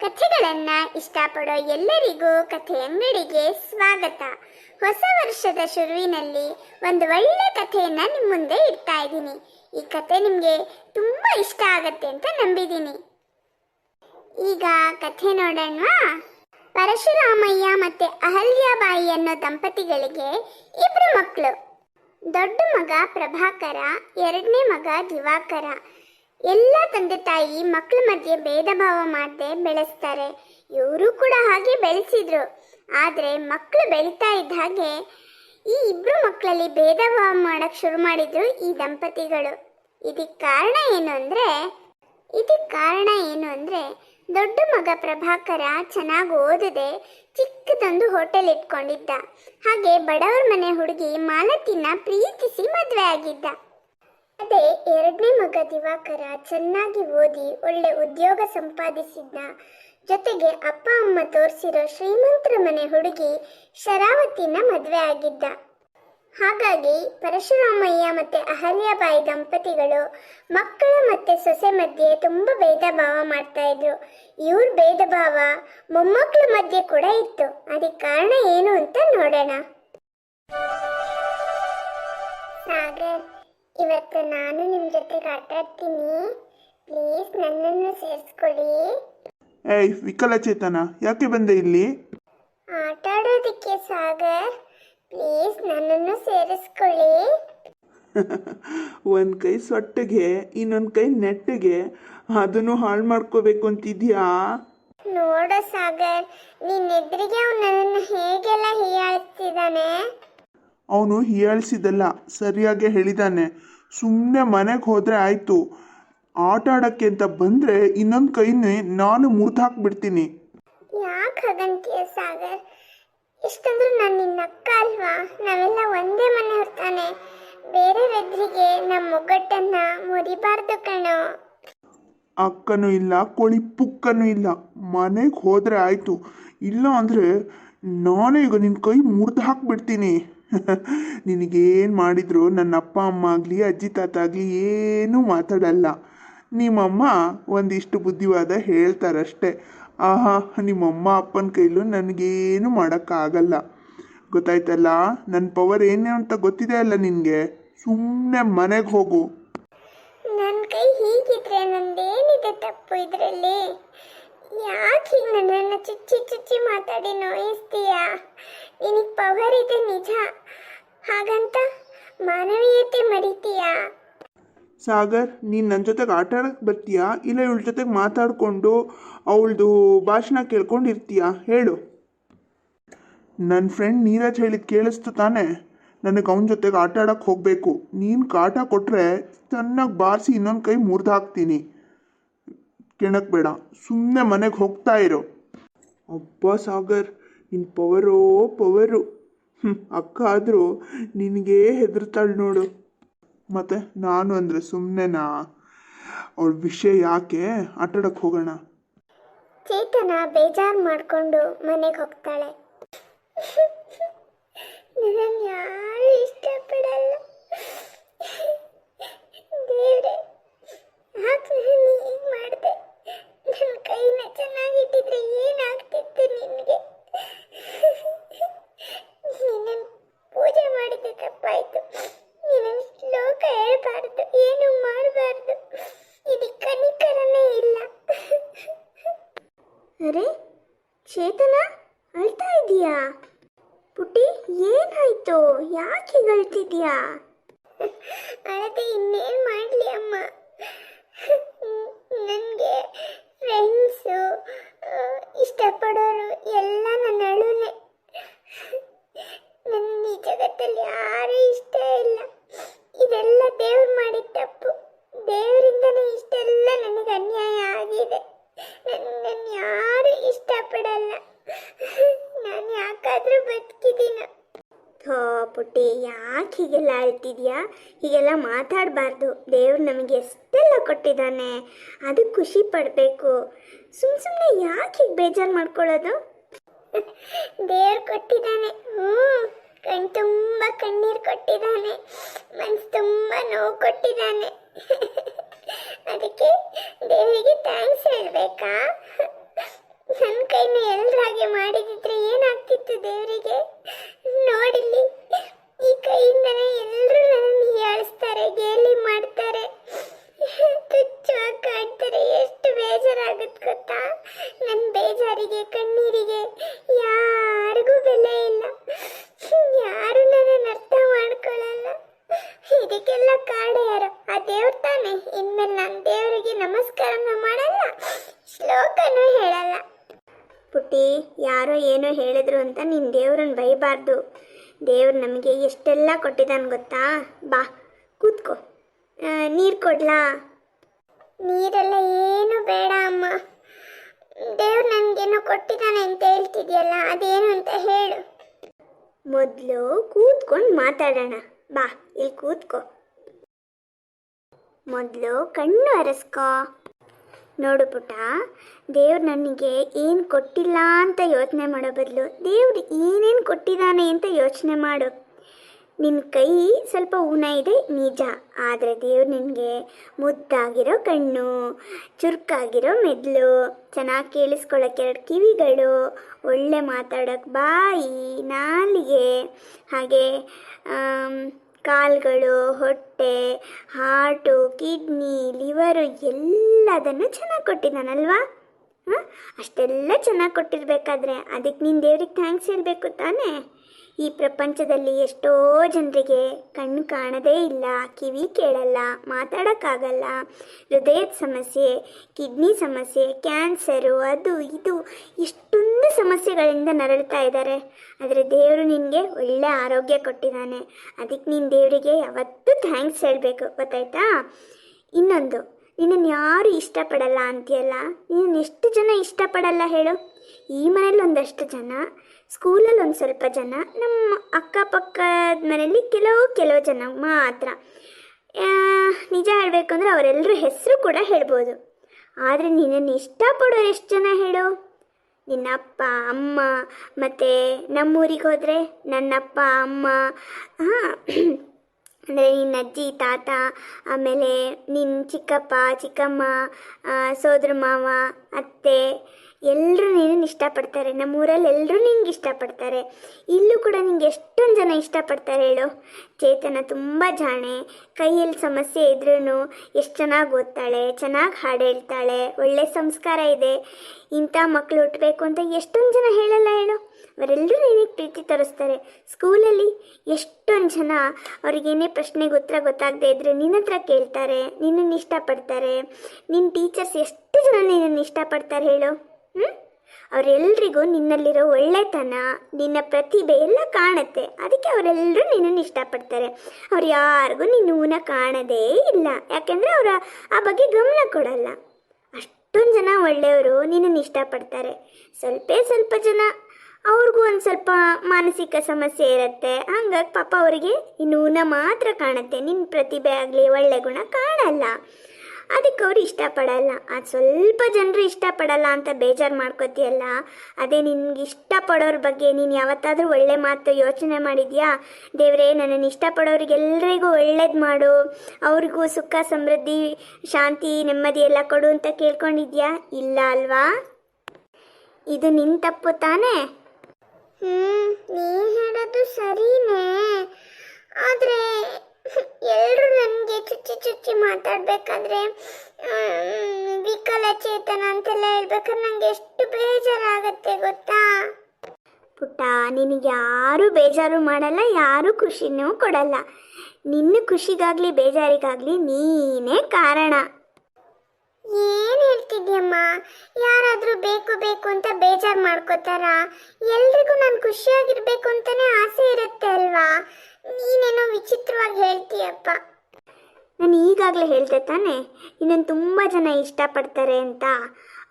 ಕಥೆಗಳನ್ನ ಇಷ್ಟಪಡೋ ಎಲ್ಲರಿಗೂ ಕಥೆ ಅಂಗಡಿಗೆ ಸ್ವಾಗತ. ಹೊಸ ವರ್ಷದ ಶುರುವಿನಲ್ಲಿ ಒಂದು ಒಳ್ಳೆ ಕಥೆಯನ್ನ ನಿಮ್ಮ ಮುಂದೆ ಇಡ್ತಾ ಇದ್ದೀನಿ. ಈ ಕಥೆ ನಿಮಗೆ ತುಂಬಾ ಇಷ್ಟ ಆಗತ್ತೆ ಅಂತ ನಂಬಿದ್ದೀನಿ. ಈಗ ಕಥೆ ನೋಡೋಣವಾ? ಪರಶುರಾಮಯ್ಯ ಮತ್ತೆ ಅಹಲ್ಯಾಬಾಯಿ ಅನ್ನೋ ದಂಪತಿಗಳಿಗೆ ಇಬ್ರು ಮಕ್ಕಳು ದೊಡ್ಡ ಮಗ ಪ್ರಭಾಕರ, ಎರಡನೇ ಮಗ ದಿವಾಕರ. ಎಲ್ಲ ತಂದೆ ತಾಯಿ ಮಕ್ಕಳ ಮಧ್ಯೆ ಭೇದ ಭಾವ ಮಾಡದೆ ಬೆಳೆಸ್ತಾರೆ. ಇವರು ಕೂಡ ಹಾಗೆ ಬೆಳೆಸಿದ್ರು. ಆದರೆ ಮಕ್ಕಳು ಬೆಳೀತಾ ಇದ್ದ ಹಾಗೆ ಈ ಇಬ್ರು ಮಕ್ಕಳಲ್ಲಿ ಭೇದ ಭಾವ ಮಾಡಕ್ ಶುರು ಮಾಡಿದ್ರು ಈ ದಂಪತಿಗಳು. ಇದಕ್ಕೆ ಕಾರಣ ಏನು ಅಂದರೆ, ಇದಕ್ಕೆ ಕಾರಣ ಏನು ಅಂದರೆ ದೊಡ್ಡ ಮಗ ಪ್ರಭಾಕರ ಚೆನ್ನಾಗಿ ಓದದೆ ಚಿಕ್ಕದೊಂದು ಹೋಟೆಲ್ ಇಟ್ಕೊಂಡಿದ್ದ. ಹಾಗೆ ಬಡವರ ಮನೆ ಹುಡುಗಿ ಮಾಲತಿನ ಪ್ರೀತಿಸಿ ಮದುವೆ ಆಗಿದ್ದ. ಅದೇ ಎರಡನೇ ಮಗ ದಿವಾಕರ ಚೆನ್ನಾಗಿ ಓದಿ ಒಳ್ಳೆ ಉದ್ಯೋಗ ಸಂಪಾದಿಸಿದ್ದ. ಜೊತೆಗೆ ಅಪ್ಪ ಅಮ್ಮ ತೋರಿಸಿರೋ ಶ್ರೀಮಂತರ ಮನೆ ಹುಡುಗಿ ಶರಾವತಿನ ಮದುವೆ ಆಗಿದ್ದ. ಹಾಗಾಗಿ ಪರಶುರಾಮಯ್ಯ ಮತ್ತೆ ಅಹಲ್ಯಬಾಯಿ ದಂಪತಿಗಳು ಮಕ್ಕಳ ಮತ್ತೆ ಸೊಸೆ ಮಧ್ಯೆ ತುಂಬಾ ಭೇದ ಭಾವ ಮಾಡ್ತಾ ಇದ್ರು. ಇವ್ರ ಭೇದ ಭಾವ ಮೊಮ್ಮಕ್ಕಳ ಮಧ್ಯೆ ಕೂಡ ಇತ್ತು. ಅದಕ್ಕೆ ಕಾರಣ ಏನು ಅಂತ ನೋಡೋಣ. ಇವತ್ತು ನಾನು ನಿಮ್ಮ ಜೊತೆಗೆ ಆಟ ಆಡ್ತೀನಿ ಪ್ಲೀಸ್ ನನ್ನನ್ನು ಸೇರಿಸ್ಕೊಳ್ಳಿ. ಏಯ್ ವಿಕಲಚೇತನ ಯಾಕೆ ಬಂದೆ ಇಲ್ಲಿ? ಆಟ ಆಡೋದಕ್ಕೆ ಸಾಗರ್ ಪ್ಲೀಸ್ ನನ್ನನ್ನು ಸೇರಿಸ್ಕೊಳ್ಳಿ. ಒಂದು ಕೈ ಸೊಟ್ಟಿಗೆ ಇನ್ನೊಂದು ಕೈ ನೆಟ್ಟಿಗೆ ಅದನ್ನು ಹಾಳು ಮಾಡ್ಕೋಬೇಕು ಅಂತಿದ್ಯಾ? ನೋಡ ಸಾಗರ್ ನಿನ್ನೆದ್ರಿಗೆ ಅವನು ಅವ್ನು ನನ್ನನ್ನು ಹೇಗೆಲ್ಲ ಹೀಯಾಳಿಸ್ತಿದ್ದಾನೆ? ಅವನು ಹೀಯಾಳಿಸಿದಲ್ಲ ಸರಿಯಾಗಿ ಹೇಳಿದಾನೆ. ಸುಮ್ಮನೆ ಮನೆಗೆ ಹೋದರೆ ಆಯಿತು. ಆಟ ಆಡೋಕ್ಕೆ ಅಂತ ಬಂದರೆ ಇನ್ನೊಂದು ಕೈನೇ ನಾನು ಮುರಿದು ಹಾಕ್ಬಿಡ್ತೀನಿ. ಯಾಕೆ ಹಾಗಂತೀಯ ಸಾಗರ್? ಇಷ್ಟಂದ್ರೂ ನಾನು ನಿನ್ನ ಅಕ್ಕ ಅಲ್ವಾ? ನಾವೆಲ್ಲ ಒಂದೇ ಮನೆ ಹೊರ್ತಾನೆ ಬೇರೆ ನಮ್ಮ ಒಗ್ಗಟ್ಟನ್ನ ಮುರಿಬಾರ್ದು ಕಣೋ. ಅಕ್ಕನೂ ಇಲ್ಲ ಕೋಳಿ ಪುಕ್ಕನೂ ಇಲ್ಲ. ಮನೆಗೆ ಹೋದರೆ ಆಯಿತು. ಇಲ್ಲ ಅಂದರೆ ನಾನೇ ಈಗ ನಿನ್ ಕೈ ಮುರಿದು ಹಾಕ್ಬಿಡ್ತೀನಿ. ನಿನಗೇನು ಮಾಡಿದ್ರು? ನನ್ನ ಅಪ್ಪ, ಅಮ್ಮ ಆಗಲಿ, ಅಜ್ಜಿ, ತಾತ ಆಗಲಿ ಏನೂ ಮಾತಾಡಲ್ಲ. ನಿಮ್ಮಮ್ಮ ಒಂದಿಷ್ಟು ಬುದ್ಧಿವಾದ ಹೇಳ್ತಾರಷ್ಟೇ. ಆಹಾ, ನಿಮ್ಮಮ್ಮ ಅಪ್ಪನ ಕೈಲೂ ನನಗೇನು ಮಾಡೋಕ್ಕಾಗಲ್ಲ. ಗೊತ್ತಾಯ್ತಲ್ಲ? ನನ್ನ ಪವರ್ ಏನೇ ಅಂತ ಗೊತ್ತಿದೆ ಅಲ್ಲ ನಿನಗೆ? ಸುಮ್ಮನೆ ಮನೆಗೆ ಹೋಗು. ನನ್ನ ಕೈ ಹೀಗಿದ್ರೆ ನಂದೇನಿದೆ ತಪ್ಪು ಇದರಲ್ಲಿ? ಯಾಕೆ ನನ್ನನ್ನು ಚುಚ್ಚಿ ಚುಚ್ಚಿ ಮಾತಾಡಿ ನೋಯಿಸ್ತೀಯಾ? ನಿನಗೆ ಪವರ್ ಇದೆ ನಿಜ. ಹಾಗಂತ ಮಾನವೀಯತೆ ಮರಿತೀಯಾ? ಸಾಗರ್, ನೀನು ನನ್ನ ಜೊತೆಗೆ ಆಟ ಆಡಕ್ ಬರ್ತೀಯಾ? ಇಲ್ಲ ಇವಳ ಜೊತೆಗೆ ಮಾತಾಡಿಕೊಂಡು ಅವಳದು ಭಾಷಣ ಕೇಳ್ಕೊಂಡು ಇರ್ತೀಯಾ ಹೇಳು. ನನ್ನ ಫ್ರೆಂಡ್ ನೀರಜ್ ಹೇಳಿದ್ ಕೇಳಿಸ್ತು ತಾನೇ. ನನಗೆ ಅವನ ಜೊತೆಗೆ ಆಟ ಆಡಕ್ ಹೋಗಬೇಕು. ನೀನು ಕಾಟ ಕೊಟ್ಟರೆ ಚೆನ್ನಾಗಿ ಬಾರಿಸಿ ಇನ್ನೊಂದು ಕೈ ಮುರಿದು ಹಾಕ್ತೀನಿ ಕೆಣಕ್ ಬೇಡ. ಸುಮ್ಮನೆ ಮನೆಗೆ ಹೋಗ್ತಾ ಇರು. ಅಬ್ಬಾ ಸಾಗರ್ ನಿನ್ನ ಪವರೋ, ಪವರು. ಅಕ್ಕ ಆದರೂ ನಿನಗೇ ಹೆದರ್ತಾಳೆ ನೋಡು. ಮತ್ತೆ ನಾನು ಅಂದರೆ ಸುಮ್ಮನೆನಾ ಅವಳ ವಿಷಯ ಯಾಕೆ? ಆಟಾಡಕ್ಕೆ ಹೋಗೋಣ. ಚೇತನ ಬೇಜಾರು ಮಾಡಿಕೊಂಡು ಮನೆಗೆ ಹೋಗ್ತಾಳೆ. ನನ್ನನ್ನು ಯಾರು ಇಷ್ಟಪಡಲ್ಲ. ದೇವ್ರೆ ಮಾಡಿದೆ. ನನ್ನ ಕೈನ ಚೆನ್ನಾಗಿಟ್ಟಿದ್ರೆ ಇಟ್ಟಿದ್ಯಾ ಹೀಗೆಲ್ಲ ಮಾತಾಡಬಾರ್ದು. ದೇವ್ರು ನಮಗೆ ಎಷ್ಟೆಲ್ಲ ಕೊಟ್ಟಿದ್ದಾನೆ, ಅದು ಖುಷಿ ಪಡಬೇಕು. ಸುಮ್ ಸುಮ್ಮನೆ ಯಾಕೆ ಹೀಗೆ ಬೇಜಾರು ಮಾಡ್ಕೊಳ್ಳೋದು? ದೇವ್ರು ಕೊಟ್ಟಿದ್ದಾನೆ. ಹ್ಞೂ, ಕಣ್ ತುಂಬ ಕಣ್ಣೀರು ಕೊಟ್ಟಿದ್ದಾನೆ. ಮನ್ಸು ತುಂಬ ನೋವು ಕೊಟ್ಟಿದ್ದಾನೆ. ಅದಕ್ಕೆ ದೇವರಿಗೆ ಥ್ಯಾಂಕ್ಸ್ ಹೇಳಬೇಕಾ? ನನ್ನ ಕೈನ ಎಲ್ಲರಾಗೆ ಮಾಡಿದಿದ್ರೆ ಏನಾಗ್ತಿತ್ತು ದೇವರಿಗೆ? ನೋಡಿಲಿ ಕೈಯಿಂದನೇ ಎಲ್ಲರೂ ನನ್ನನ್ನು ಹೀಯಾಳಿಸ್ತಾರೆ, ಗೇಲಿ ಮಾಡ್ತಾರೆ. ತುಚ್ಛವಾಗಿ ಕಾಣ್ತಾರೆ, ಎಷ್ಟು ಬೇಜಾರಾಗುತ್ತೆ ಗೊತ್ತಾ? ನನ್ನ ಬೇಜಾರಿಗೆ, ಕಣ್ಣೀರಿಗೆ ಯಾರಿಗೂ ಬೆಲೆ ಇಲ್ಲ. ಯಾರು ನನ್ನನ್ನು ಅರ್ಥ ಮಾಡ್ಕೊಳ್ಳಲ್ಲ ಇದಕ್ಕೆಲ್ಲ ಕಾರಣ ಯಾರು? ಆ ದೇವ್ರ ತಾನೆ. ಇನ್ಮೇಲೆ ನಾನು ದೇವರಿಗೆ ನಮಸ್ಕಾರನ ಮಾಡಲ್ಲ, ಶ್ಲೋಕನೂ ಹೇಳಲ್ಲ. ಪುಟ್ಟಿ, ಯಾರೋ ಏನೋ ಹೇಳಿದ್ರು ಅಂತ ನಿನ್ನ ದೇವ್ರನ್ನ ಬೈಬಾರ್ದು. ದೇವ್ರು ನಮಗೆ ಎಷ್ಟೆಲ್ಲ ಕೊಟ್ಟಿದ್ದಾನೆ ಗೊತ್ತಾ? ಬಾ, ಕೂತ್ಕೋ. ನೀರು ಕೊಡ್ಲಾ? ನೀರೆಲ್ಲ ಏನು ಬೇಡ ಅಮ್ಮ. ದೇವ್ರು ನನಗೇನೋ ಕೊಟ್ಟಿದ್ದಾನೆ ಅಂತ ಹೇಳ್ತಿದ್ಯಲ್ಲ, ಅದೇನು ಅಂತ ಹೇಳು. ಮೊದಲು ಕೂತ್ಕೊಂಡು ಮಾತಾಡೋಣ. ಬಾ, ಇಲ್ಲಿ ಕೂತ್ಕೋ. ಮೊದಲು ಕಣ್ಣು ಅರಸ್ಕೋ. ನೋಡು ಪುಟ ದೇವ್ರು ನನಗೆ ಏನು ಕೊಟ್ಟಿಲ್ಲ ಅಂತ ಯೋಚನೆ ಮಾಡೋ ಬದಲು ದೇವ್ರು ಏನೇನು ಕೊಟ್ಟಿದ್ದಾನೆ ಅಂತ ಯೋಚನೆ ಮಾಡು. ನಿನ್ನ ಕೈ ಸ್ವಲ್ಪ ಊನ ಇದೆ ನಿಜ, ಆದರೆ ದೇವ್ರು ನಿನಗೆ ಮುದ್ದಾಗಿರೋ ಕಣ್ಣು, ಚುರುಕಾಗಿರೋ ಮೆದ್ಲು, ಚೆನ್ನಾಗಿ ಕೇಳಿಸ್ಕೊಳ್ಳೋಕೆ ಎರಡು ಕಿವಿಗಳು, ಒಳ್ಳೆ ಮಾತಾಡೋಕ್ಕೆ ಬಾಯಿ, ನಾಲಿಗೆ, ಹಾಗೆ ಕಾಲ್ಗಳು, ಹೊಟ್ಟೆ, ಹಾರ್ಟು, ಕಿಡ್ನಿ, ಲಿವರು ಎಲ್ಲದನ್ನು ಚೆನ್ನಾಗಿ ಕೊಟ್ಟಿದ್ದಾನಲ್ವಾ? ಹಾಂ? ಅಷ್ಟೆಲ್ಲ ಚೆನ್ನಾಗಿ ಕೊಟ್ಟಿರಬೇಕಾದ್ರೆ ಅದಕ್ಕೆ ನೀನು ದೇವ್ರಿಗೆ ಥ್ಯಾಂಕ್ಸ್ ಹೇಳಬೇಕು ತಾನೇ? ಈ ಪ್ರಪಂಚದಲ್ಲಿ ಎಷ್ಟೋ ಜನರಿಗೆ ಕಣ್ಣು ಕಾಣದೇ ಇಲ್ಲ, ಕಿವಿ ಕೇಳಲ್ಲ, ಮಾತಾಡೋಕ್ಕಾಗಲ್ಲ. ಹೃದಯದ ಸಮಸ್ಯೆ, ಕಿಡ್ನಿ ಸಮಸ್ಯೆ, ಕ್ಯಾನ್ಸರು, ಅದು ಇದು ಇಷ್ಟೊಂದು ಸಮಸ್ಯೆಗಳಿಂದ ನರಳ್ತಾ ಇದ್ದಾರೆ. ಆದರೆ ದೇವರು ನಿನಗೆ ಒಳ್ಳೆ ಆರೋಗ್ಯ ಕೊಟ್ಟಿದ್ದಾನೆ. ಅದಕ್ಕೆ ನೀನು ದೇವರಿಗೆ ಯಾವತ್ತೂ ಥ್ಯಾಂಕ್ಸ್ ಹೇಳಬೇಕು, ಗೊತ್ತಾಯ್ತಾ? ಇನ್ನೊಂದು, ನಿನ್ನನ್ನು ಯಾರು ಇಷ್ಟಪಡಲ್ಲ ಅಂತೀಯಲ್ಲ? ನಿನ್ನನ್ನು ಎಷ್ಟು ಜನ ಇಷ್ಟಪಡಲ್ಲ ಹೇಳು? ಈ ಮನೇಲಿ ಒಂದಷ್ಟು ಜನ ಸ್ಕೂಲಲ್ಲಿ ಒಂದು ಸ್ವಲ್ಪ ಜನ ನಮ್ಮ ಅಕ್ಕಪಕ್ಕದ ಮನೆಯಲ್ಲಿ ಕೆಲವು ಕೆಲವು ಜನ ಮಾತ್ರ. ನಿಜ ಹೇಳಬೇಕು ಅಂದರೆ ಅವರೆಲ್ಲರ ಹೆಸರು ಕೂಡ ಹೇಳ್ಬೋದು. ಆದರೆ ನಿನ್ನನ್ನು ಇಷ್ಟಪಡೋರು ಎಷ್ಟು ಜನ ಹೇಳು? ನಿನ್ನ ಅಪ್ಪ ಅಮ್ಮ, ಮತ್ತು ನಮ್ಮೂರಿಗೆ ಹೋದರೆ ನನ್ನಪ್ಪ, ಅಮ್ಮ ಹಾಂ ಅಂದರೆ ನಿನ್ನ ಅಜ್ಜಿ, ತಾತ, ಆಮೇಲೆ ನಿನ್ನ ಚಿಕ್ಕಪ್ಪ, ಚಿಕ್ಕಮ್ಮ ಸೋದರ ಮಾವ, ಅತ್ತೆ ಎಲ್ಲರೂ ನಿನ್ನನ್ನು ಇಷ್ಟಪಡ್ತಾರೆ. ನಮ್ಮೂರಲ್ಲಿ ಎಲ್ಲರೂ ನಿನ್ಗೆ ಇಷ್ಟಪಡ್ತಾರೆ. ಇಲ್ಲೂ ಕೂಡ ನಿಂಗೆ ಎಷ್ಟೊಂದು ಜನ ಇಷ್ಟಪಡ್ತಾರೆ ಹೇಳು. ಚೇತನ ತುಂಬ ಜಾಣೆ. ಕೈಯಲ್ಲಿ ಸಮಸ್ಯೆ ಇದ್ರೂ ಎಷ್ಟು ಚೆನ್ನಾಗಿ ಓದ್ತಾಳೆ, ಚೆನ್ನಾಗಿ ಹಾಡು ಹೇಳ್ತಾಳೆ, ಒಳ್ಳೆ ಸಂಸ್ಕಾರ ಇದೆ. ಇಂಥ ಮಕ್ಕಳು ಹುಟ್ಟಬೇಕು ಅಂತ ಎಷ್ಟೊಂದು ಜನ ಹೇಳಲ್ಲ ಹೇಳು. ಅವರೆಲ್ಲರೂ ನಿನಗೆ ಪ್ರೀತಿ ತರಿಸ್ತಾರೆ. ಸ್ಕೂಲಲ್ಲಿ ಎಷ್ಟೊಂದು ಜನ ಅವ್ರಿಗೇನೇ ಪ್ರಶ್ನೆಗೆ ಉತ್ತರ ಗೊತ್ತಾಗದೇ ಇದ್ರೆ ನಿನ್ನ ಹತ್ರ ಕೇಳ್ತಾರೆ, ನಿನ್ನನ್ನು ಇಷ್ಟಪಡ್ತಾರೆ. ನಿನ್ನ ಟೀಚರ್ಸ್ ಎಷ್ಟು ಜನ ನಿನ್ನನ್ನು ಇಷ್ಟಪಡ್ತಾರೆ ಹೇಳು. ಹ್ಞೂ ಅವರೆಲ್ರಿಗೂ ನಿನ್ನಲ್ಲಿರೋ ಒಳ್ಳೆತನ, ನಿನ್ನ ಪ್ರತಿಭೆ ಎಲ್ಲ ಕಾಣುತ್ತೆ. ಅದಕ್ಕೆ ಅವರೆಲ್ಲರೂ ನಿನ್ನನ್ನು ಇಷ್ಟಪಡ್ತಾರೆ. ಅವ್ರು ಯಾರಿಗೂ ನಿನ್ನ ಊನ ಕಾಣದೇ ಇಲ್ಲ. ಯಾಕೆಂದರೆ ಅವರ ಆ ಬಗ್ಗೆ ಗಮನ ಕೊಡಲ್ಲ. ಅಷ್ಟೊಂದು ಜನ ಒಳ್ಳೆಯವರು ನಿನ್ನನ್ನು ಇಷ್ಟಪಡ್ತಾರೆ. ಸ್ವಲ್ಪ ಸ್ವಲ್ಪ ಜನ. ಅವ್ರಿಗೂ ಒಂದು ಸ್ವಲ್ಪ ಮಾನಸಿಕ ಸಮಸ್ಯೆ ಇರುತ್ತೆ. ಹಂಗಾಗಿ ಪಾಪ ಅವರಿಗೆ ಇನ್ನೂನ ಮಾತ್ರ ಕಾಣುತ್ತೆ. ನಿನ್ನ ಪ್ರತಿಭೆ ಆಗಲಿ, ಒಳ್ಳೆ ಗುಣ ಕಾಣಲ್ಲ. ಅದಕ್ಕೆ ಅವ್ರು ಇಷ್ಟಪಡಲ್ಲ. ಅದು ಸ್ವಲ್ಪ ಜನರು ಇಷ್ಟಪಡಲ್ಲ ಅಂತ ಬೇಜಾರು ಮಾಡ್ಕೋತೀಯಲ್ಲ? ಅದೇ ನಿನ್ಗೆ ಇಷ್ಟಪಡೋರ ಬಗ್ಗೆ ನೀನು ಯಾವತ್ತಾದರೂ ಒಳ್ಳೆ ಮಾತು ಯೋಚನೆ ಮಾಡಿದ್ಯಾ? ದೇವರೇ ನನ್ನನ್ನು ಇಷ್ಟಪಡೋರಿಗೆಲ್ಲರಿಗೂ ಒಳ್ಳೇದು ಮಾಡು. ಅವ್ರಿಗೂ ಸುಖ, ಸಮೃದ್ಧಿ, ಶಾಂತಿ, ನೆಮ್ಮದಿ ಎಲ್ಲ ಕೊಡು ಅಂತ ಕೇಳ್ಕೊಂಡಿದ್ಯಾ? ಇಲ್ಲ ಅಲ್ವಾ? ಇದು ನಿನ್ನ ತಪ್ಪು ತಾನೇ? ಹ್ಮ್ ನೀ ಹೇಳೋದು ಸರಿನೇ. ಆದ್ರೆ ಎಲ್ಲರೂ ನನಗೆ ಚುಚ್ಚಿ ಚುಚ್ಚಿ ಮಾತಾಡಬೇಕಾದ್ರೆ ವಿಕಲ ವಿಕಲಚೇತನ ಅಂತೆಲ್ಲ ಹೇಳ್ಬೇಕಾದ್ರೆ ನನಗೆ ಎಷ್ಟು ಬೇಜಾರಾಗತ್ತೆ ಗೊತ್ತಾ? ಪುಟ್ಟ, ನಿನಗೆ ಯಾರು ಬೇಜಾರು ಮಾಡಲ್ಲ, ಯಾರು ಖುಷಿನೂ ಕೊಡಲ್ಲ. ನಿನ್ನ ಖುಷಿಗಾಗ್ಲಿ, ಬೇಜಾರಿಗಾಗ್ಲಿ ನೀನೇ ಕಾರಣ. ಏನ್ ಹೇಳ್ತಿದ್ಯಮ್ಮ? ಯಾರಾದರೂ ಬೇಕು ಬೇಕು ಅಂತ ಬೇಜಾರು ಮಾಡ್ಕೋತಾರ? ಎಲ್ರಿಗೂ ನಾನು ಖುಷಿಯಾಗಿರ್ಬೇಕು ಅಂತಾನೆ ಆಸೆ ಇರುತ್ತೆ ಅಲ್ವಾ? ನೀನೇನೋ ವಿಚಿತ್ರವಾಗಿ ಹೇಳ್ತೀಯಪ್ಪ. ನಾನು ಈಗಾಗಲೇ ಹೇಳ್ದೆ ತಾನೆ ಇನ್ನೊಂದು ತುಂಬ ಜನ ಇಷ್ಟಪಡ್ತಾರೆ ಅಂತ.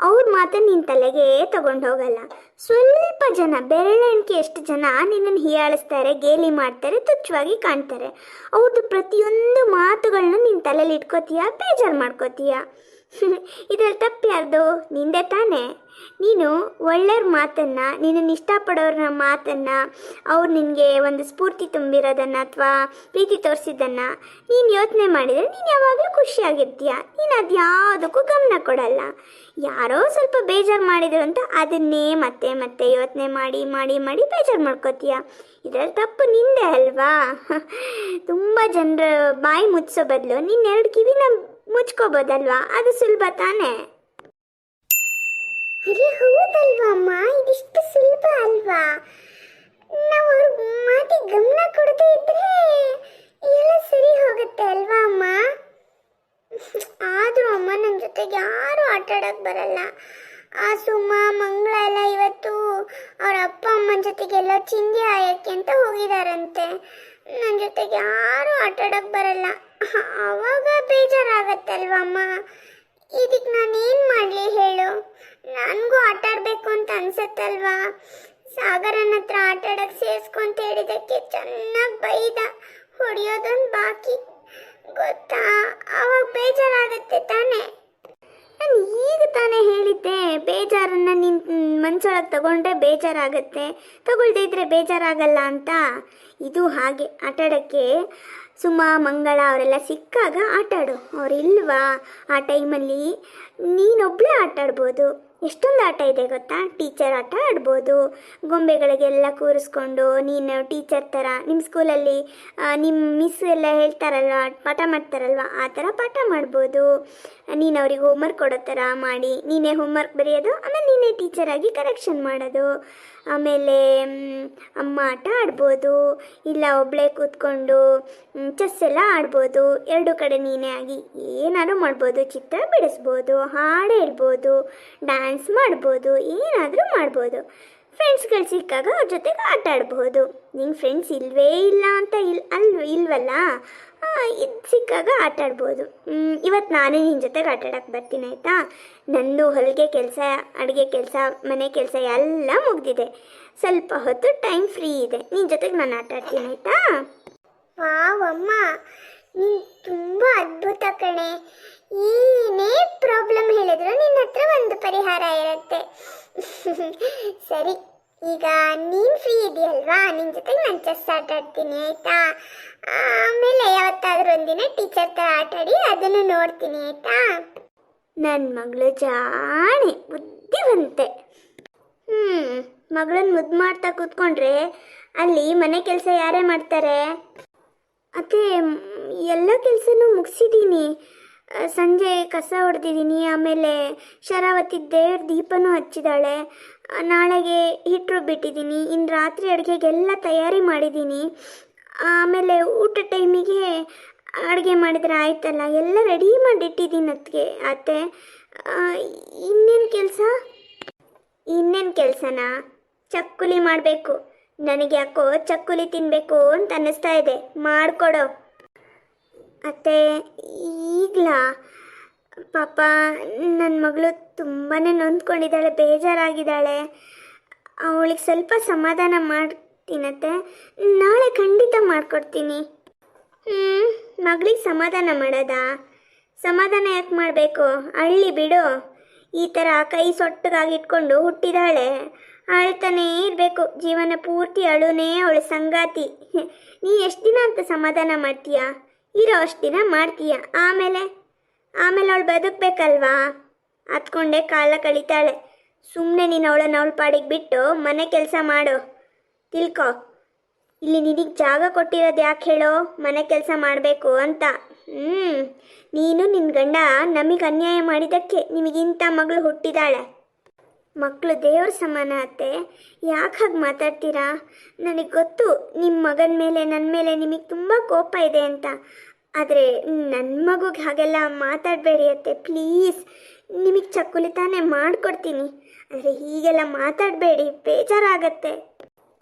ಅವ್ರ ಮಾತನ್ನು ನಿನ್ನ ತಲೆಗೆ ತಗೊಂಡು ಹೋಗಲ್ಲ. ಸ್ವಲ್ಪ ಜನ, ಬೆರಳೆಣಿಕೆ ಎಷ್ಟು ಜನ ನಿನ್ನನ್ನು ಹೀಯಾಳಿಸ್ತಾರೆ, ಗೇಲಿ ಮಾಡ್ತಾರೆ, ತುಚ್ಛವಾಗಿ ಕಾಣ್ತಾರೆ. ಅವ್ರದ್ದು ಪ್ರತಿಯೊಂದು ಮಾತುಗಳನ್ನ ನಿನ್ನ ತಲೆಯಲ್ಲಿ ಇಟ್ಕೋತೀಯ, ಬೇಜಾರು ಮಾಡ್ಕೋತೀಯ? ಇದ್ರಲ್ಲಿ ತಪ್ಪು ಯಾರ್ದು? ನಿಂದೆ ತಾನೆ. ನೀನು ಒಳ್ಳೆಯವ್ರ ಮಾತನ್ನು, ನಿನ್ನನ್ನು ಇಷ್ಟಪಡೋರ ಮಾತನ್ನು, ಅವ್ರು ನಿನಗೆ ಒಂದು ಸ್ಫೂರ್ತಿ ತುಂಬಿರೋದನ್ನು ಅಥವಾ ಪ್ರೀತಿ ತೋರಿಸಿದ್ದನ್ನು ನೀನು ಯೋಚನೆ ಮಾಡಿದರೆ ನೀನು ಯಾವಾಗಲೂ ಖುಷಿಯಾಗಿರ್ತೀಯ. ನೀನು ಅದು ಯಾವುದಕ್ಕೂ ಗಮನ ಕೊಡಲ್ಲ. ಯಾರೋ ಸ್ವಲ್ಪ ಬೇಜಾರು ಮಾಡಿದ್ರು ಅಂತ ಅದನ್ನೇ ಮತ್ತೆ ಮತ್ತೆ ಯೋಚನೆ ಮಾಡಿ ಮಾಡಿ ಮಾಡಿ ಬೇಜಾರು ಮಾಡ್ಕೋತೀಯ. ಇದರಲ್ಲಿ ತಪ್ಪು ನಿಂದೆ ಅಲ್ವಾ? ತುಂಬ ಜನರ ಬಾಯಿ ಮುಚ್ಚೋ ಬದಲು ನಿನ್ನೆರಡು ಕಿವಿನ ಮುಚ್ಕೋಬೋದಲ್ವಾ? ಅದು ಸುಲಭ ತಾನೇ? ಅರೆ, ಹೌದಲ್ವಾ ಅಮ್ಮ? ಇದಿಷ್ಟು ಸುಲಭ ಅಲ್ವಾ? ನಾವು ಅವ್ರ ಮಾತಿಗೆ ಗಮನ ಕೊಡದೇ ಇದ್ರೆ ಎಲ್ಲ ಸರಿ ಹೋಗುತ್ತೆ ಅಲ್ವಾ ಅಮ್ಮ? ಆದರೂ ಅಮ್ಮ ನನ್ನ ಜೊತೆಗೆ ಯಾರು ಆಟ ಆಡಕ್ಕೆ ಬರಲ್ಲ. ಆ ಸುಮ್ಮ ಮಂಗಳ ಎಲ್ಲ ಇವತ್ತು ಅವ್ರ ಅಪ್ಪ, ಅಮ್ಮನ ಜೊತೆಗೆಲ್ಲ ಚಿಂದಿ ಆಯಕ್ಕೆ ಅಂತ ಹೋಗಿದಾರಂತೆ. ನನ್ನ ಜೊತೆಗೆ ಯಾರು ಆಟ ಆಡಕ್ಕೆ ಬರಲ್ಲ. ಅವಾಗ ಬೇಜಾರಾಗತ್ತಲ್ವಮ್ಮ? ಇದಕ್ಕೆ ನಾನು ಏನು ಮಾಡಲಿ ಹೇಳು? ನನಗೂ ಆಟ ಅಂತ ಅನ್ಸತ್ತಲ್ವಾ? ಸಾಗರನ ಹತ್ರ ಆಟ ಆಡಕ್ಕೆ ಸೇರಿಸ್ಕೊಂತ ಹೇಳಿದಕ್ಕೆ ಚೆನ್ನಾಗಿ ಬೈದ. ಹೊಡೆಯೋದೊಂದು ಬಾಕಿ. ಗೊತ್ತಾ? ಅವಾಗ ಬೇಜಾರಾಗತ್ತೆ ತಾನೆ? ನಾನು ಈಗ ತಾನೇ ಹೇಳಿದ್ದೆ, ಬೇಜಾರನ್ನು ನಿನ್ ಮನ್ಸೊಳಗೆ ತಗೊಂಡ್ರೆ ಬೇಜಾರಾಗತ್ತೆ. ತಗೊಳ್ದೇ ಇದ್ರೆ ಬೇಜಾರಾಗಲ್ಲ ಅಂತ. ಇದು ಹಾಗೆ ಆಟಾಡೋಕ್ಕೆ ಸುಮ, ಮಂಗಳ, ಅವರೆಲ್ಲ ಸಿಕ್ಕಾಗ ಆಟಾಡು. ಅವರಿಲ್ವಾ ಆ ಟೈಮಲ್ಲಿ ನೀನೊಬ್ಬಳೇ ಆಟಾಡ್ಬೋದು ಎಷ್ಟೊಂದು ಆಟ ಇದೆ ಗೊತ್ತಾ? ಟೀಚರ್ ಆಟ ಆಡ್ಬೋದು. ಗೊಂಬೆಗಳಿಗೆಲ್ಲ ಕೂರಿಸ್ಕೊಂಡು ನೀನು ಟೀಚರ್ ಥರ ನಿಮ್ಮ ಸ್ಕೂಲಲ್ಲಿ ನಿಮ್ಮ ಮಿಸ್ ಎಲ್ಲ ಹೇಳ್ತಾರಲ್ವ, ಪಾಠ ಮಾಡ್ತಾರಲ್ವ, ಆ ಥರ ಪಾಠ ಮಾಡ್ಬೋದು. ನೀನು ಅವ್ರಿಗೆ ಹೋಮ್ವರ್ಕ್ ಕೊಡೋ ಥರ ಮಾಡಿ, ನೀನೇ ಹೋಮ್ವರ್ಕ್ ಬರೆಯೋದು, ಆಮೇಲೆ ನೀನೇ ಟೀಚರಾಗಿ ಕರೆಕ್ಷನ್ ಮಾಡೋದು. ಆಮೇಲೆ ಅಮ್ಮ ಆಟ ಆಡ್ಬೋದು. ಇಲ್ಲ ಒಬ್ಬಳೇ ಕೂತ್ಕೊಂಡು ಚೆಸ್ ಎಲ್ಲ ಆಡ್ಬೋದು. ಎರಡು ಕಡೆ ನೀನೇ ಆಗಿ ಏನಾದರೂ ಮಾಡ್ಬೋದು. ಚಿತ್ರ ಬಿಡಿಸ್ಬೋದು, ಹಾಡು ಹೇಳ್ಬೋದು ಡ್ಯಾನ್ಸ್ ಮಾಡ್ಬೋದು, ಏನಾದರೂ ಮಾಡ್ಬೋದು. ಫ್ರೆಂಡ್ಸ್ಗಳು ಸಿಕ್ಕಾಗ ಅವ್ರ ಜೊತೆಗೆ ಆಟ ಆಡ್ಬೋದು ನಿಂಗೆ ಫ್ರೆಂಡ್ಸ್ ಇಲ್ವೇ ಇಲ್ಲ ಅಂತ ಇಲ್ ಅಲ್ ಇಲ್ವಲ್ಲ? ಇದು ಸಿಕ್ಕಾಗ ಆಟ ಆಡ್ಬೋದು ಇವತ್ತು ನಾನೇ ನಿನ್ನ ಜೊತೆಗೆ ಆಟ ಆಡಕ್ಕೆ ಬರ್ತೀನಿ, ಆಯಿತಾ? ನಂದು ಹೊಲಿಗೆ ಕೆಲಸ, ಅಡುಗೆ ಕೆಲಸ, ಮನೆ ಕೆಲಸ ಎಲ್ಲ ಮುಗ್ದಿದೆ. ಸ್ವಲ್ಪ ಹೊತ್ತು ಟೈಮ್ ಫ್ರೀ ಇದೆ. ನಿನ್ನ ಜೊತೆಗೆ ನಾನು ಆಟ ಆಡ್ತೀನಿ ಆಯಿತಾ ವಾವಮ್ಮ ನೀನು ತುಂಬ ಅದ್ಭುತ ಕಣೆ. ಏನೇ ಪ್ರಾಬ್ಲಮ್ ಹೇಳಿದ್ರು ನಿನ್ನ ಹತ್ರ ಒಂದು ಪರಿಹಾರ ಇರುತ್ತೆ. ಸರಿ, ಈಗ ನೀನು ಫ್ರೀ ಇದೆಯಲ್ವಾ? ನಿನ್ನ ಜೊತೆ ನಾನು ಚೆಸ್ ಆಟ ಆಡ್ತೀನಿ, ಆಯಿತಾ? ಆಮೇಲೆ ಯಾವತ್ತಾದ್ರೂ ಒಂದಿನ ಟೀಚರ್ ಥರ ಆಟ ಆಡಿ ಅದನ್ನು ನೋಡ್ತೀನಿ, ಆಯ್ತಾ? ನನ್ನ ಮಗಳು ಜಾಣೆ, ಬುದ್ಧಿವಂತೆ. ಹ್ಞೂ ಮಗಳನ್ನ ಮುದ್ದು ಮಾಡ್ತಾ ಕೂತ್ಕೊಂಡ್ರೆ ಅಲ್ಲಿ ಮನೆ ಕೆಲಸ ಯಾರೇ ಮಾಡ್ತಾರೆ? ಅದೇ, ಎಲ್ಲ ಕೆಲಸನೂ ಮುಗಿಸಿದ್ದೀನಿ ಸಂಜೆ ಕಸ ಹೊಡೆದಿದ್ದೀನಿ, ಆಮೇಲೆ ಶರಾವತಿ ದೇವ್ರ ದೀಪನೂ ಹಚ್ಚಿದ್ದಾಳೆ ನಾಳೆಗೆ ಹಿಟ್ಟು ಬಿಟ್ಟಿದ್ದೀನಿ ಇನ್ನು ರಾತ್ರಿ ಅಡುಗೆಗೆಲ್ಲ ತಯಾರಿ ಮಾಡಿದ್ದೀನಿ. ಆಮೇಲೆ ಊಟ ಟೈಮಿಗೆ ಅಡುಗೆ ಮಾಡಿದರೆ ಆಯ್ತಲ್ಲ, ಎಲ್ಲ ರೆಡಿ ಮಾಡಿಟ್ಟಿದ್ದೀನಿ ಅದಕ್ಕೆ ಅತ್ತೆ. ಇನ್ನೇನು ಕೆಲಸ? ಇನ್ನೇನು ಕೆಲಸನಾ? ಚಕ್ಕುಲಿ ಮಾಡಬೇಕು. ನನಗೆ ಯಾಕೋ ಚಕ್ಕುಲಿ ತಿನ್ನಬೇಕು ಅಂತ ಅನ್ನಿಸ್ತಾ ಇದೆ. ಮಾಡಿಕೊಡೋ. ಅತ್ತೆ ಈಗಲ ಪಾಪ ನನ್ನ ಮಗಳು ತುಂಬಾ ನೊಂದ್ಕೊಂಡಿದ್ದಾಳೆ, ಬೇಜಾರಾಗಿದ್ದಾಳೆ. ಅವಳಿಗೆ ಸ್ವಲ್ಪ ಸಮಾಧಾನ ಮಾಡ್ತೀನತ್ತೆ ನಾಳೆ ಖಂಡಿತ ಮಾಡಿಕೊಡ್ತೀನಿ. ಹ್ಞೂ ಮಗಳಿಗೆ ಸಮಾಧಾನ ಮಾಡೋದಾ? ಸಮಾಧಾನ ಯಾಕೆ ಮಾಡಬೇಕು? ಅಳ್ಳಿ ಬಿಡು. ಈ ಥರ ಕೈ ಇಟ್ಕೊಂಡು ಹುಟ್ಟಿದಾಳೆ. ಅಳ್ತಾನೇ ಇರಬೇಕು. ಜೀವನ ಪೂರ್ತಿ ಅಳುನೇ ಅವಳ ಸಂಗಾತಿ. ನೀ ಎಷ್ಟು ದಿನ ಅಂತ ಸಮಾಧಾನ ಮಾಡ್ತೀಯಾ? ಇರೋ ಅಷ್ಟು ದಿನ ಮಾಡ್ತೀಯ? ಆಮೇಲೆ? ಆಮೇಲೆ ಅವಳು ಬದುಕಬೇಕಲ್ವಾ? ಹತ್ಕೊಂಡೆ ಕಾಲ ಕಳೀತಾಳೆ. ಸುಮ್ಮನೆ ನೀನು ಅವಳನ್ನ ಅವಳ ಪಾಡಿಗೆ ಬಿಟ್ಟು ಮನೆ ಕೆಲಸ ಮಾಡು. ತಿಳ್ಕೊ. ಇಲ್ಲಿ ನಿನಗೆ ಜಾಗ ಕೊಟ್ಟಿರೋದು ಯಾಕೆ ಹೇಳೋ? ಮನೆ ಕೆಲಸ ಮಾಡಬೇಕು ಅಂತ. ಹ್ಞೂ ನೀನು ನಿನ್ನ ಗಂಡ ನಮಗೆ ಅನ್ಯಾಯ ಮಾಡಿದ್ದಕ್ಕೆ ನಿಮಗಿಂಥ ಮಗಳು ಹುಟ್ಟಿದಾಳೆ. ಮಕ್ಕಳು ದೇವ್ರ ಸಮಾನ ಅತ್ತೆ. ಯಾಕೆ ಹಾಗೆ ಮಾತಾಡ್ತೀರಾ? ನನಗೆ ಗೊತ್ತು ನಿಮ್ಮ ಮಗನ ಮೇಲೆ ನನ್ನ ಮೇಲೆ ನಿಮಗೆ ತುಂಬ ಕೋಪ ಇದೆ ಅಂತ. ಆದರೆ ನನ್ನ ಮಗುಗೆ ಹಾಗೆಲ್ಲ ಮಾತಾಡಬೇಡಿ ಅತ್ತೆ ಪ್ಲೀಸ್ ನಿಮಗೆ ಚಕ್ಕುಲಿ ತಾನೇ ಮಾಡಿಕೊಡ್ತೀನಿ. ಆದರೆ ಹೀಗೆಲ್ಲ ಮಾತಾಡಬೇಡಿ, ಬೇಜಾರಾಗತ್ತೆ.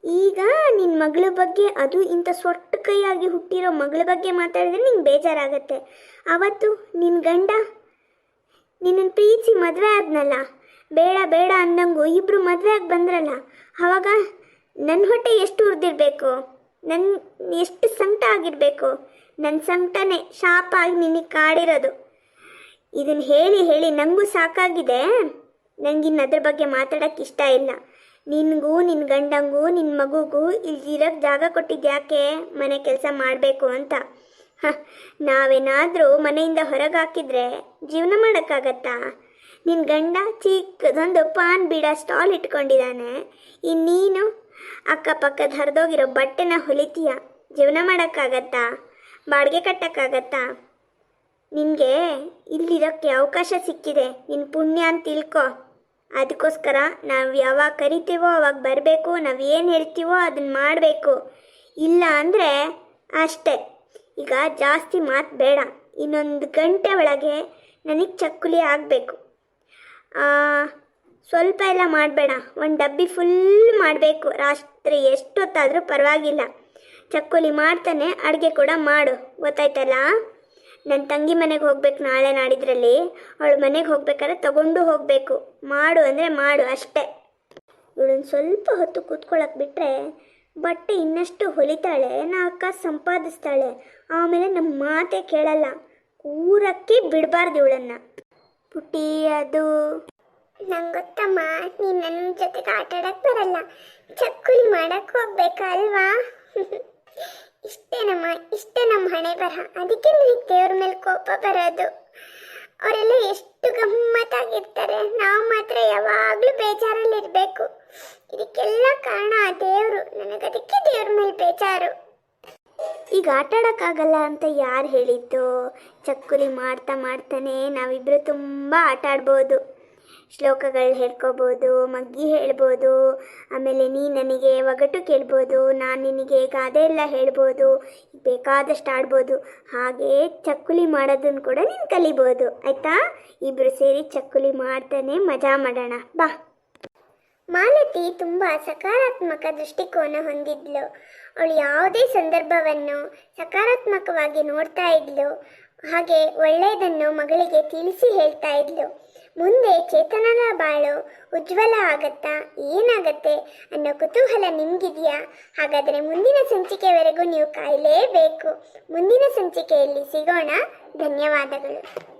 ಈಗ ನಿನ್ನ ಮಗಳ ಬಗ್ಗೆ ಅದು ಇಂಥ ಸೊಟ್ಟ ಕೈಯಾಗಿ ಹುಟ್ಟಿರೋ ಮಗಳ ಬಗ್ಗೆ ಮಾತಾಡಿದ್ರೆ ನಿಂಗೆ ಬೇಜಾರಾಗತ್ತೆ. ಅವತ್ತು ನಿನ್ನ ಗಂಡ ನಿನ್ನನ್ನು ಪ್ರೀತಿಸಿ ಮದುವೆ ಆದ್ನಲ್ಲ? ಬೇಡ ಬೇಡ ಅಂದಂಗು ಇಬ್ಬರು ಮದುವೆ ಆಗಿ ಬಂದ್ರಲ್ಲ? ಆವಾಗ ನನ್ನ ಹೊಟ್ಟೆ ಎಷ್ಟು ಉರಿದಿರ್ಬೇಕು? ನನ್ನ ಎಷ್ಟು ಸಂಕಟ ಆಗಿರಬೇಕು? ನನ್ನ ಸಂಕಟನೇ ಶಾಪ ಆಗಿ ನಿನಗೆ ಕಾಡಿರೋದು. ಇದನ್ನು ಹೇಳಿ ಹೇಳಿ ನನಗೂ ಸಾಕಾಗಿದೆ. ನನಗಿನ್ನು ಅದ್ರ ಬಗ್ಗೆ ಮಾತಾಡೋಕ್ಕೆ ಇಷ್ಟ ಇಲ್ಲ. ನಿನಗೂ ನಿನ್ನ ಗಂಡಂಗೂ ನಿನ್ನ ಮಗುಗೂ ಇಲ್ಲಿ ಇರೋಕ್ಕೆ ಜಾಗ ಕೊಟ್ಟಿದ್ದು ಯಾಕೆ ಮನೆ ಕೆಲಸ ಮಾಡಬೇಕು ಅಂತ? ಹ, ನಾವೇನಾದರೂ ಮನೆಯಿಂದ ಹೊರಗೆ ಹಾಕಿದ್ರೆ ಜೀವನ ಮಾಡೋಕ್ಕಾಗತ್ತಾ? ನಿನ್ನ ಗಂಡ ಚಿಕ್ಕದೊಂದು ಪಾನ್ ಬೀಡ ಸ್ಟಾಲ್ ಇಟ್ಕೊಂಡಿದ್ದಾನೆ ಇನ್ನೀನು ಅಕ್ಕಪಕ್ಕದ ಹರಿದೋಗಿರೋ ಬಟ್ಟೆನ ಹೊಲಿತೀಯ? ಜೀವನ ಮಾಡೋಕ್ಕಾಗತ್ತಾ? ಬಾಡಿಗೆ ಕಟ್ಟಕ್ಕಾಗತ್ತಾ? ನಿನಗೆ ಇಲ್ಲಿರೋಕ್ಕೆ ಅವಕಾಶ ಸಿಕ್ಕಿದೆ. ನಿನ್ನ ಪುಣ್ಯ ಅಂತ ತಿಳ್ಕೊ. ಅದಕ್ಕೋಸ್ಕರ ನಾವು ಯಾವಾಗ ಕರಿತೀವೋ ಅವಾಗ ಬರಬೇಕು, ನಾವು ಏನು ಹೇಳ್ತೀವೋ ಅದನ್ನ ಮಾಡಬೇಕು. ಇಲ್ಲ ಅಂದರೆ ಅಷ್ಟೇ. ಈಗ ಜಾಸ್ತಿ ಮಾತು ಬೇಡ. ಇನ್ನೊಂದು ಗಂಟೆ ಒಳಗೆ ನನಗೆ ಚಕ್ಕುಲಿ ಆಗಬೇಕು. ಸ್ವಲ್ಪ ಎಲ್ಲ ಮಾಡಬೇಡ. ಒಂದು ಡಬ್ಬಿ ಫುಲ್ ಮಾಡಬೇಕು. ರಾತ್ರಿ ಎಷ್ಟೊತ್ತಾದರೂ ಪರವಾಗಿಲ್ಲ. ಚಕ್ಕುಲಿ ಮಾಡ್ತಾನೆ, ಅಡುಗೆ ಕೂಡ ಮಾಡು. ಗೊತ್ತಾಯ್ತಲ್ಲ? ನನ್ನ ತಂಗಿ ಮನೆಗೆ ಹೋಗ್ಬೇಕು ನಾಳೆ ನಾಡಿದ್ರಲ್ಲಿ. ಅವಳು ಮನೆಗೆ ಹೋಗ್ಬೇಕಾದ್ರೆ ತಗೊಂಡು ಹೋಗಬೇಕು. ಮಾಡು ಅಂದರೆ ಮಾಡು ಅಷ್ಟೇ. ಇವಳೊಂದು ಸ್ವಲ್ಪ ಹೊತ್ತು ಕೂತ್ಕೊಳ್ಳೋಕೆ ಬಿಟ್ಟರೆ ಬಟ್ಟೆ ಇನ್ನಷ್ಟು ಹೊಲಿತಾಳೆ, ನಾ ಅಕ್ಕ ಸಂಪಾದಿಸ್ತಾಳೆ. ಆಮೇಲೆ ನಮ್ಮ ಮಾತೇ ಕೇಳಲ್ಲ. ಊರಕ್ಕೆ ಬಿಡಬಾರ್ದು ಇವಳನ್ನು. ಪುಟ್ಟಿ, ಅದು. ನಂಗೆ ಗೊತ್ತಮ್ಮ, ನೀನು ನನ್ನ ಜೊತೆಗೆ ಆಟ ಬರಲ್ಲ. ಚಕ್ಕುಲಿ ಮಾಡಕ್ಕೆ ಹೋಗ್ಬೇಕಾ ಅಲ್ವಾ ಇಷ್ಟೇ ನಮ್ಮ ಇಷ್ಟೇ ನಮ್ಮ ಹಣೆ ಬರಹ. ಅದಕ್ಕೆ ನನಗೆ ದೇವ್ರ ಮೇಲೆ ಕೋಪ ಬರೋದು. ಅವರೆಲ್ಲ ಎಷ್ಟು ಗಮ್ಮತ್ತಾಗಿರ್ತಾರೆ. ನಾವು ಮಾತ್ರ ಯಾವಾಗಲೂ ಬೇಜಾರಲ್ಲಿರಬೇಕು. ಇದಕ್ಕೆಲ್ಲ ಕಾರಣ ಆ ದೇವರು. ನನಗದಕ್ಕೆ ದೇವ್ರ ಮೇಲೆ ಬೇಜಾರು. ಈಗ ಆಟ ಆಡೋಕ್ಕಾಗಲ್ಲ ಅಂತ ಯಾರು ಹೇಳಿದ್ದು? ಚಕ್ಕುಲಿ ಮಾಡ್ತಾ ಮಾಡ್ತಾನೆ ನಾವಿಬ್ಬರು ತುಂಬ ಆಟ ಆಡ್ಬೋದು. ಶ್ಲೋಕಗಳು ಹೇಳ್ಕೋಬೋದು, ಮಗ್ಗಿ ಹೇಳ್ಬೋದು, ಆಮೇಲೆ ನೀ ನನಗೆ ಒಗಟು ಕೇಳ್ಬೋದು, ನಾನು ನಿನಗೆ ಗಾದೆ ಎಲ್ಲ ಹೇಳ್ಬೋದು ಬೇಕಾದಷ್ಟು ಆಡ್ಬೋದು. ಹಾಗೆ ಚಕ್ಕುಲಿ ಮಾಡೋದನ್ನು ಕೂಡ ನೀನು ಕಲಿಬೋದು, ಆಯಿತಾ? ಇಬ್ಬರು ಸೇರಿ ಚಕ್ಕುಲಿ ಮಾಡ್ತಾನೆ, ಮಜಾ ಮಾಡೋಣ, ಬಾ. ಮಾಲತಿ ತುಂಬ ಸಕಾರಾತ್ಮಕ ದೃಷ್ಟಿಕೋನ ಹೊಂದಿದ್ಲು. ಅವಳು ಯಾವುದೇ ಸಂದರ್ಭವನ್ನು ಸಕಾರಾತ್ಮಕವಾಗಿ ನೋಡ್ತಾ ಇದ್ಲು. ಹಾಗೆ ಒಳ್ಳೆಯದನ್ನು ಮಗಳಿಗೆ ತಿಳಿಸಿ ಹೇಳ್ತಾ ಇದ್ಲು. ಮುಂದೆ ಚೇತನನ ಬಾಳು ಉಜ್ವಲ ಆಗತ್ತಾ? ಏನಾಗತ್ತೆ? ಅನ್ನೋ ಕುತೂಹಲ ನಿಮ್ಗಿದೆಯಾ? ಹಾಗಾದರೆ ಮುಂದಿನ ಸಂಚಿಕೆವರೆಗೂ ನೀವು ಕಾಯಲೇಬೇಕು. ಮುಂದಿನ ಸಂಚಿಕೆಯಲ್ಲಿ ಸಿಗೋಣ. ಧನ್ಯವಾದಗಳು.